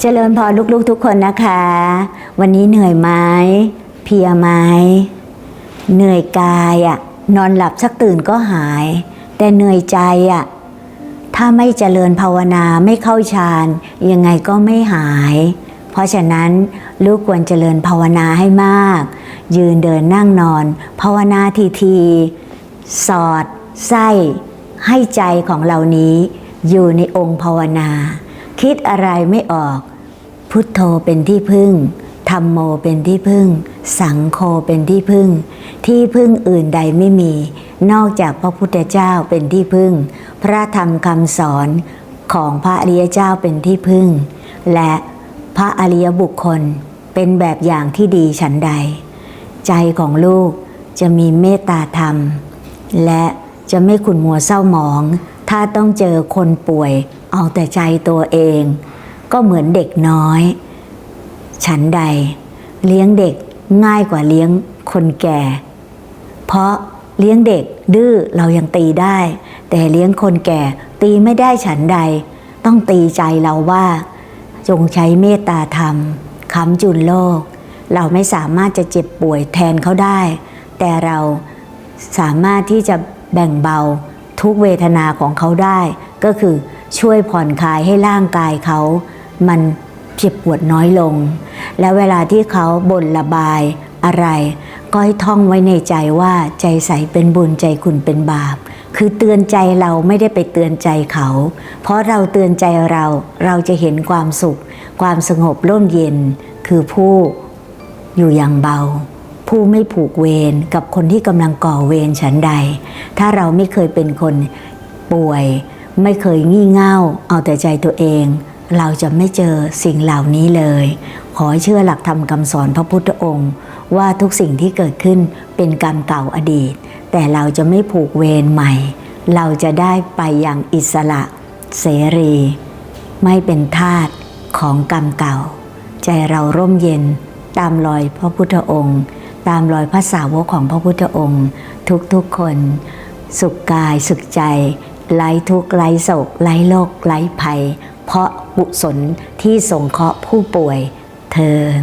เจริญพรลูกๆทุกคนนะคะ วันนี้เหนื่อยไหมเพียไหมเหนื่อยกายอะนอนหลับสักตื่นก็หาย แต่เหนื่อยใจอะถ้าไม่เจริญภาวนาไม่เข้าฌานยังไงก็ไม่หาย เพราะฉะนั้นลูกควรเจริญภาวนาให้มาก ยืนเดินนั่งนอน ภาวนาทีทีๆสอดไส้ให้ใจของเรานี้อยู่ในองค์ภาวนา คิดอะไรไม่ออก พุทโธเป็นที่พึ่งธรรมโมเป็นที่พึ่ง สังโฆเป็นที่พึ่ง ที่พึ่งอื่นใดไม่มี นอกจากพระพุทธเจ้าเป็นที่พึ่ง พระธรรมคำสอนของพระอริยเจ้าเป็นที่พึ่ง และพระอริยบุคคลเป็นแบบอย่างที่ดีฉันใด ใจของลูกจะมีเมตตาธรรม และจะไม่ขุนมัวเศร้าหมอง ถ้าต้องเจอคนป่วย เอาแต่ใจตัวเอง ก็เหมือนเด็กน้อย ฉันใด เลี้ยงเด็กง่ายกว่าเลี้ยงคนแก่ เพราะเลี้ยงเด็กดื้อเรายังตีได้ แต่เลี้ยงคนแก่ตีไม่ได้ฉันใด ต้องตีใจเราว่า จงใช้เมตตาธรรมค้ำจุนโลก เราไม่สามารถจะเจ็บป่วยแทนเขาได้ แต่เราสามารถที่จะแบ่งเบา ทุกเวทนาของเขาได้ ก็คือช่วยผ่อนคลายให้ร่างกายเขา มันเจ็บปวดน้อยลง และเวลาที่เขาบ่นระบายอะไรก็ให้ท่องไว้ในใจว่าใจใสเป็นบุญใจคุณเป็นบาป คือเตือนใจเราไม่ได้ไปเตือนใจเขา เพราะเราเตือนใจเราเราจะเห็นความสุข ความสงบร่มเย็น คือผู้อยู่อย่างเบา ผู้ไม่ผูกเวรกับคนที่กำลังก่อเวรฉันใด ถ้าเราไม่เคยเป็นคนป่วย ไม่เคยงี่เง่า เอาแต่ใจตัวเอง เราจะไม่เจอสิ่งเหล่านี้เลย ขอเชื่อหลักธรรมคำสอนพระพุทธองค์ ว่าทุกสิ่งที่เกิดขึ้นเป็นกรรมเก่าอดีต แต่เราจะไม่ผูกเวรใหม่ เราจะได้ไปอย่างอิสระ เสรี ไม่เป็นทาสของกรรมเก่า ใจเราร่มเย็นตามรอยพระพุทธองค์ ตามรอยพระสาวกของพระพุทธองค์ ทุกๆคน สุขกายสุขใจไร้ทุกข์ไร้โศกไร้โรคไร้ภัย เพราะบุศลที่สงเคราะห์ผู้ป่วยเทิน